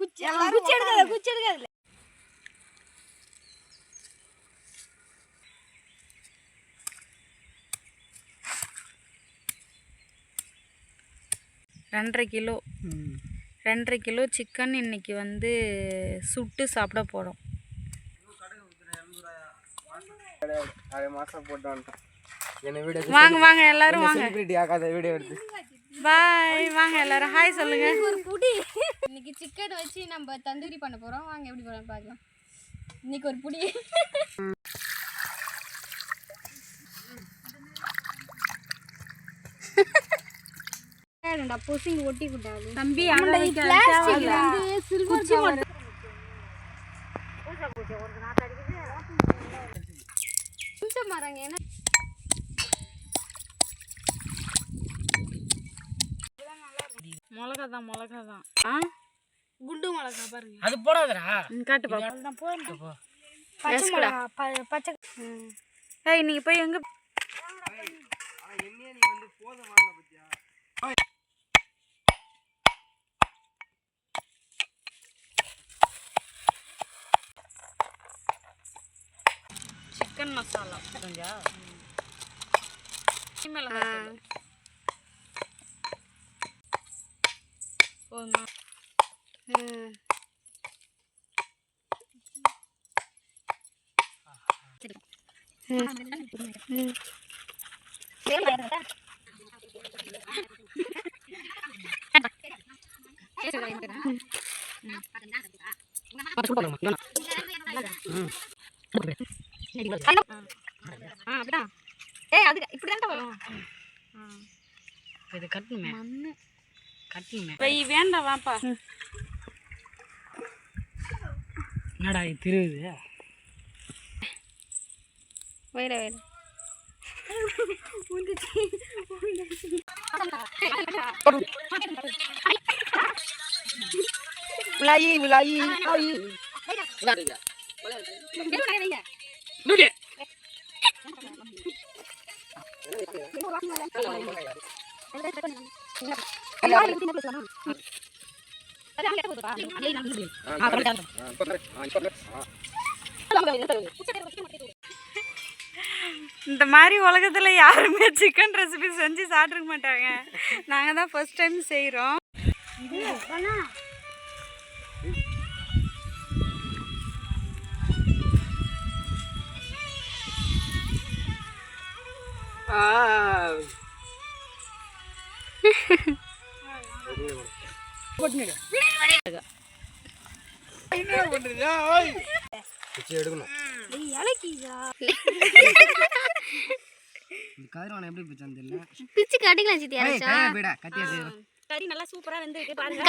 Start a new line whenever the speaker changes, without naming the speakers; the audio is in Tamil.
குச்சி குச்சி எடுக்காத குச்சி எடுக்காத.
ரெண்டரை கிலோ. ரெண்டரை கிலோ சிக்கன் இன்னைக்கு வந்து சுட்டு சாப்பிட போகிறோம்
மாசம் போட்டு வந்துட்டேன் என்ன வீடியோ
வாங்க வாங்க எல்லாரும் வாங்க.
செலிபிரிட்டி ஆகாத வீடியோ எடுத்து.
பாய் வாங்க எல்லாரும். ஹாய் சொல்லுங்க.
ஒரு புடி. இன்னைக்கு சிக்கன் வச்சு நம்ம தந்தூரி பண்ண போறோம். வாங்க எப்படி பண்ண பார்க்கலாம். இன்னைக்கு ஒரு புடி. பொசிங் ஒட்டி
தம்பி
பிளாஸ்டிக்ல வந்து சில்வர் கவர் மாறாங்க ஏன்னா
மிளகா தான் மிளகா தான். ஆ?
குண்டு மிளகா பாருங்க.
அது போடாதடா.
காட்டு பாப்பா.
பச்சை மிளகா ப- பச்சை
ஏய் நீங்க போய் எங்க சிக்கன் மசாலா கொஞ்சம் மிளகாய் போதுமா ஆ அப்படிதான். ஏய் அது இப்படி தான் வரும்
இது கட்டணுமே.
மண்ணு.
கட்டணுமே.
போய் வேண்டாம் வாப்பா.
என்னடா இது திருவுது
வயிறு வயிறு
விளாயி விளாயி விளாயி
இந்த மாதிரி உலகத்தில் யாருமே சிக்கன் ரெசிபி செஞ்சு சாப்பிட்ருக்க மாட்டாங்க. நாங்கள் தான் ஃபர்ஸ்ட் டைம் செய்கிறோம்
பிச்சு
கட்டிக்கலாம் சித்தி
கறி நல்லா சூப்பராக வெந்திருக்கு பாருங்க